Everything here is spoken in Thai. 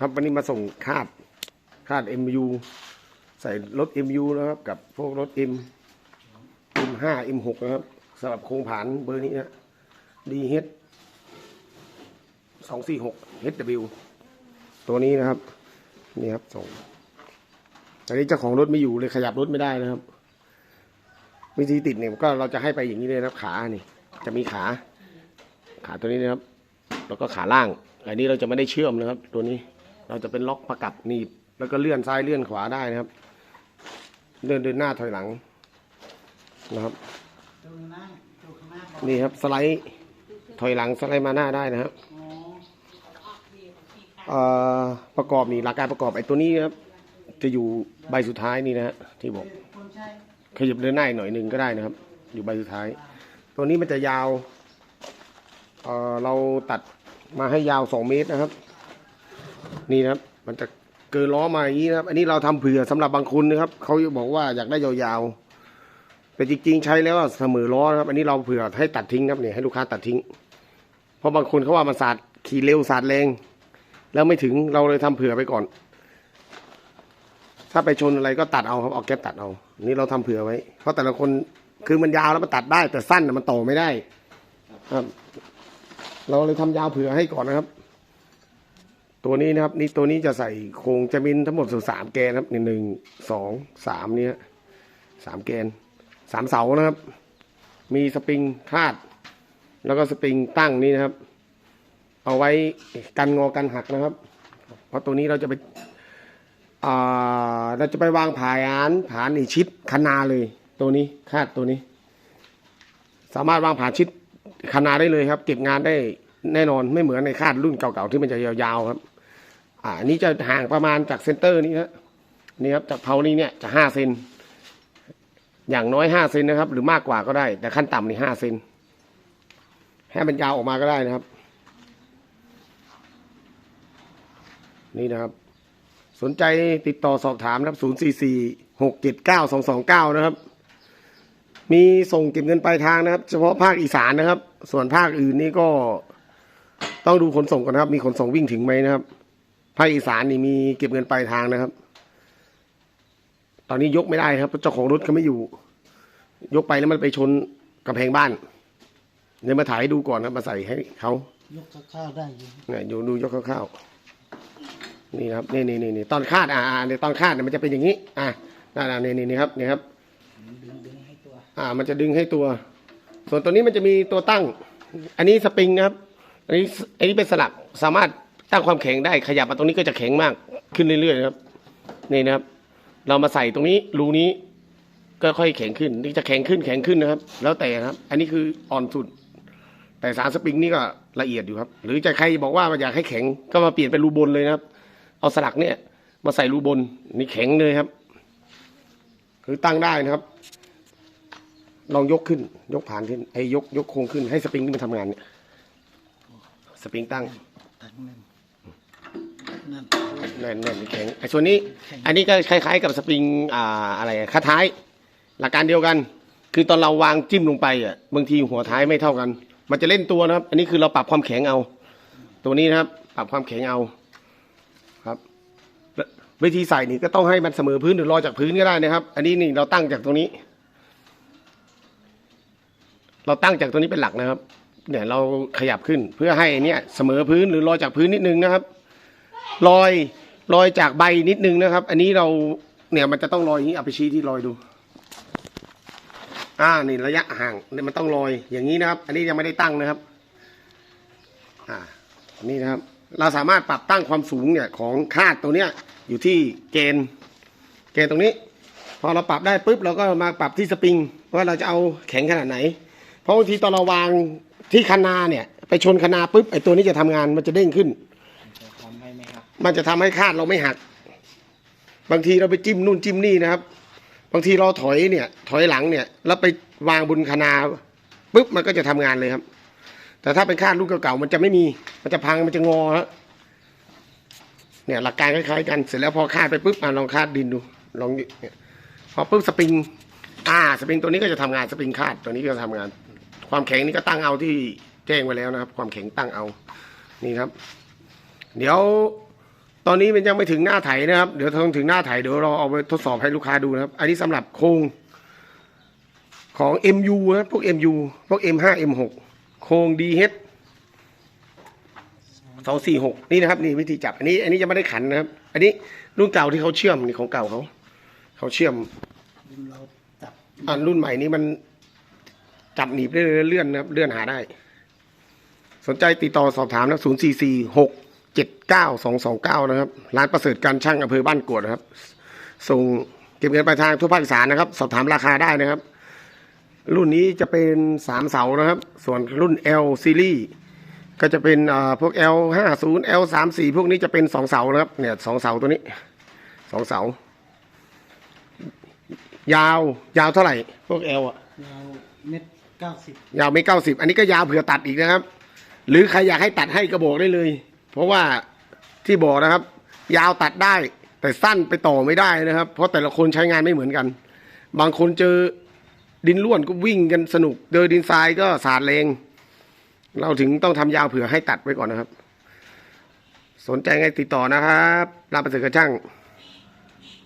ครับวันนี้มาส่งคาดคาด MU ใส่รถ MU นะครับ กับพวกรถ M M5 M6 นะครับสำหรับโครงผานเบอร์นี้นะ DH สองสี่หก HW ตัวนี้นะครับ นี่ครับส่งอันนี้เจ้าของรถไม่อยู่เลยขยับรถไม่ได้นะครับ วิธีติดเนี่ยก็เราจะให้ไปอย่างนี้เลยนะครับ ขานี่ จะมีขา ขาตัวนี้นะครับ แล้วก็ขาล่างอันนี้เราจะไม่ได้เชื่อมนะครับ ตัวนี้ เราจะเป็นล็อกประกับหนีบ แล้วก็เลื่อนซ้ายเลื่อนขวาได้นะครับ เดินเดินหน้าถอยหลังนะครับ นี่ครับสไลด์ถอยหลังสไลด์มาหน้าได้นะครับประกอบนี่หลักการประกอบไอ้ตัวนี้ครับ จะอยู่ใบสุดท้ายนี่นะฮะที่บอกขยับเดินหน้าหน่อยหนึ่งก็ได้นะครับ อยู่ใบสุดท้าย ตัวนี้มันจะยาวเเราตัดมาให้ยาวสองเมตรนะครับ นี่นะครับ มันจะเกินล้อมาอย่างนี้นะครับ อันนี้เราทำเผื่อสำหรับบางคนนะครับเขาบอกว่าอยากได้ยาวๆแต่จริง ๆ ใช้แล้วเสมอล้อนะครับ อันนี้เราเผื่อให้ตัดทิ้งครับเนี่ยให้ลูกค้าตัดทิ้ง เพราะบางคนเขาว่ามันสาดขี่เร็วสาดแรง แล้วไม่ถึงเราเลยทำเผื่อไปก่อน ถ้าไปชนอะไรก็ตัดเอาครับเอาแก๊ปตัดเอานี่เราทำเผื่อไว้ เพราะแต่ละคนคือมันยาวแล้วมันตัดได้ แต่สั้นมันต่อไม่ได้ครับ เราเลยทำยาวเผื่อให้ก่อนนะครับ ตัวนี้นะครับ นี่ตัวนี้จะใส่โครงจะมินทั้งหมดสูสามแกนครับหนึ่งหนึ่งสองสามเนี่ยสามแกนสามเสานะครับ มีสปริงคาด แล้วก็สปริงตั้งนี่นะครับ เอาไว้กันงอกันหักนะครับ เพราะตัวนี้เราจะไปเราจะไปวางผานผานอีชิดคณาเลย ตัวนี้คาดตัวนี้ สามารถวางผานชิดคณาได้เลยครับ เก็บงานได้แน่นอนไม่เหมือนในคาดรุ่นเก่าๆที่มันจะยาวๆครับ อ่าอันนี้จะห่างประมาณจากเซนเตอร์นี้ครับนี่ครับจากเพานี้เนี่ยจะห้าเซนอย่างน้อยห้าเซนนะครับ หรือมากกว่าก็ได้ แต่ขั้นต่ำนี่ห้าเซนให้มันยาวออกมาก็ได้นะครับ นี่นะครับ สนใจติดต่อสอบถามนะครับ0 4 4 6 7 9 2 2 9นะครับ มีส่งเก็บเงินปลายทางนะครับ เฉพาะภาคอีสานนะครับ ส่วนภาคอื่นนี่ก็ต้องดูขนส่งก่อนนะครับ มีขนส่งวิ่งถึงไหมนะครับ ภาคอีสานนี่มีเก็บเงินปลายทางนะครับ ตอนนี้ยกไม่ได้ครับเพราะเจ้าของรถเขาไม่อยู่ ยกไปแล้วมันไปชนกำแพงบ้านเดี๋ยวมาถ่ายให้ดูก่อนนะมาใส่ให้เขายกข้าวๆได้อยู่เนี่ยอยู่ดูยกคร่าวๆนี่นะครับนี่นี่นี่นี่ตอนคาดอ่าอ่าเนี่ยตอนคาดเนี่ยมันจะเป็นอย่างนี้ อ่านั่นนี่นี่นี่ครับนี่ครับ ดึงดึงให้ตัวอ่า มันจะดึงให้ตัว ส่วนตัวนี้มันจะมีตัวตั้ง อันนี้สปริงนะครับ อันนี้อันนี้เป็นสลักสามารถ ตั้งความแข็งได้ขยับมาตรงนี้ก็จะแข็งมากขึ้นเรื่อยๆนะครับนี่นะครับ เรามาใส่ตรงนี้รูนี้ก็ค่อยแข็งขึ้นนี่จะแข็งขึ้นแข็งขึ้นนะครับ แล้วแต่นะครับ อันนี้คืออ่อนสุด แต่สารสปริงนี่ก็ละเอียดอยู่ครับ หรือจะใครบอกว่าอยากให้แข็งก็มาเปลี่ยนเป็นรูบนเลยนะครับ เอาสลักเนี่ย มาใส่รูบนนี่แข็งเลยครับ คือตั้งได้นะครับ ลองยกขึ้น ยกผ่านขึ้นไอ้ยกยกโครงขึ้นให้สปริงนี่มันทำงานเนี่ยสปริงตั้งตั้ง นั่นนั่น แน่นแน่นแข็งไอ้ส่วนนี้อันนี้ก็คล้ายๆ กับสปริงอ่าอะไรอะขาท้าย หลักการเดียวกัน คือตอนเราวางจิ้มลงไปอะบางทีหัวท้ายไม่เท่ากัน มันจะเล่นตัวนะครับ อันนี้คือเราปรับความแข็งเอา ตัวนี้นะครับ ปรับความแข็งเอาครับแล้ววิธีใส่นี่ก็ต้องให้มันเสมอพื้นหรือรอจากพื้นก็ได้นะครับ อันนี้นี่เราตั้งจากตรงนี้ เราตั้งจากตัวนี้เป็นหลักนะครับ เนี่ยเราขยับขึ้นเพื่อให้เนี่ยเสมอพื้นหรือรอจากพื้นนิดนึงนะครับ รอยรอยจากใบนิดนึงนะครับ อันนี้เราเนี่ยมันจะต้องรอยอย่างนี้เอาไปชี้ที่รอยดู อ่านี่ระยะห่างเนี่ยมันต้องรอยอย่างนี้นะครับ อันนี้ยังไม่ได้ตั้งนะครับ อ่านี่นะครับ เราสามารถปรับตั้งความสูงเนี่ยของคาดตัวเนี้ยอยู่ที่เกณฑ์เกณฑ์ตรงนี้ พอเราปรับได้ปุ๊บเราก็มาปรับที่สปริงว่าเราจะเอาแข็งขนาดไหน เพราะบางทีตอนเราวางที่คนาเนี่ย ไปชนคนาปุ๊บไอ้ตัวนี้จะทำงานมันจะเด้งขึ้น มันจะทำให้คาดเราไม่หัก บางทีเราไปจิ้มนู่นจิ้มนี่นะครับ บางทีเราถอยเนี่ย ถอยหลังเนี่ย แล้วไปวางบนคนาปุ๊บมันก็จะทำงานเลยครับ แต่ถ้าเป็นคาดรุ่นเก่าๆมันจะไม่มี มันจะพังมันจะงอฮะเนี่ยหลักการคล้ายๆกันเสร็จแล้วพอคาดไปปุ๊บอะลองคาดดินดูลองเนี่ยพอปุ๊บสปริงอ่าสปริงตัวนี้ก็จะทำงานสปริงคาดตัวนี้ก็จะทำงาน ความแข็งนี่ก็ตั้งเอาที่แจ้งไว้แล้วนะครับ ความแข็งตั้งเอานี่ครับ เดี๋ยว ตอนนี้มันยังไม่ถึงหน้าไถนะครับ เดี๋ยวถ้าถึงหน้าไถเดี๋ยวเราเอาไปทดสอบให้ลูกค้าดูนะครับ อันนี้สำหรับโครงของ MU นะพวก MU พวก M5 M6 โครง DH สองสี่หกนี่นะครับนี่วิธีจับอันนี้ อันนี้ยังไม่ได้ขันนะครับ อันนี้รุ่นเก่าที่เขาเชื่อมนี่ของเก่าเขาเขาเชื่อมดึงเราจับอันรุ่นใหม่นี้มันจับหนีบได้เลยเลื่อนนะครับเลื่อนหาได้ สนใจติดต่อสอบถามนะศูนย์สี่สี่หก เจ็ดเก้าสองสองเก้านะครับ ร้านประเสริฐการช่างอำเภอบ้านกวดนะครับ ส่งเก็บเงินปลายทางทั่วภาคอีสานนะครับ สอบถามราคาได้นะครับ รุ่นนี้จะเป็นสามเสานะครับ ส่วนรุ่น L ซีรีส์ก็จะเป็นอ่าพวก L ห้าศูนย์ L สามสี่พวกนี้จะเป็นสองเสานะครับ เนี่ยสองเสาตัวนี้สองเสา ยาวยาวเท่าไหร่ พวก L อะ ยาวเม็ดเก้าสิบยาวไม่เก้าสิบอันนี้ก็ยาวเผื่อตัดอีกนะครับ หรือใครอยากให้ตัดให้ก็บอกได้เลย เพราะว่าที่บอกนะครับ ยาวตัดได้ แต่สั้นไปต่อไม่ได้นะครับ เพราะแต่ละคนใช้งานไม่เหมือนกัน บางคนเจอดินล้วนก็วิ่งกันสนุกเจอดินทรายก็สาดแรงเราถึงต้องทำยาวเผื่อให้ตัดไว้ก่อนนะครับ สนใจไงติดต่อนะครับรับประเสริฐกระช่าง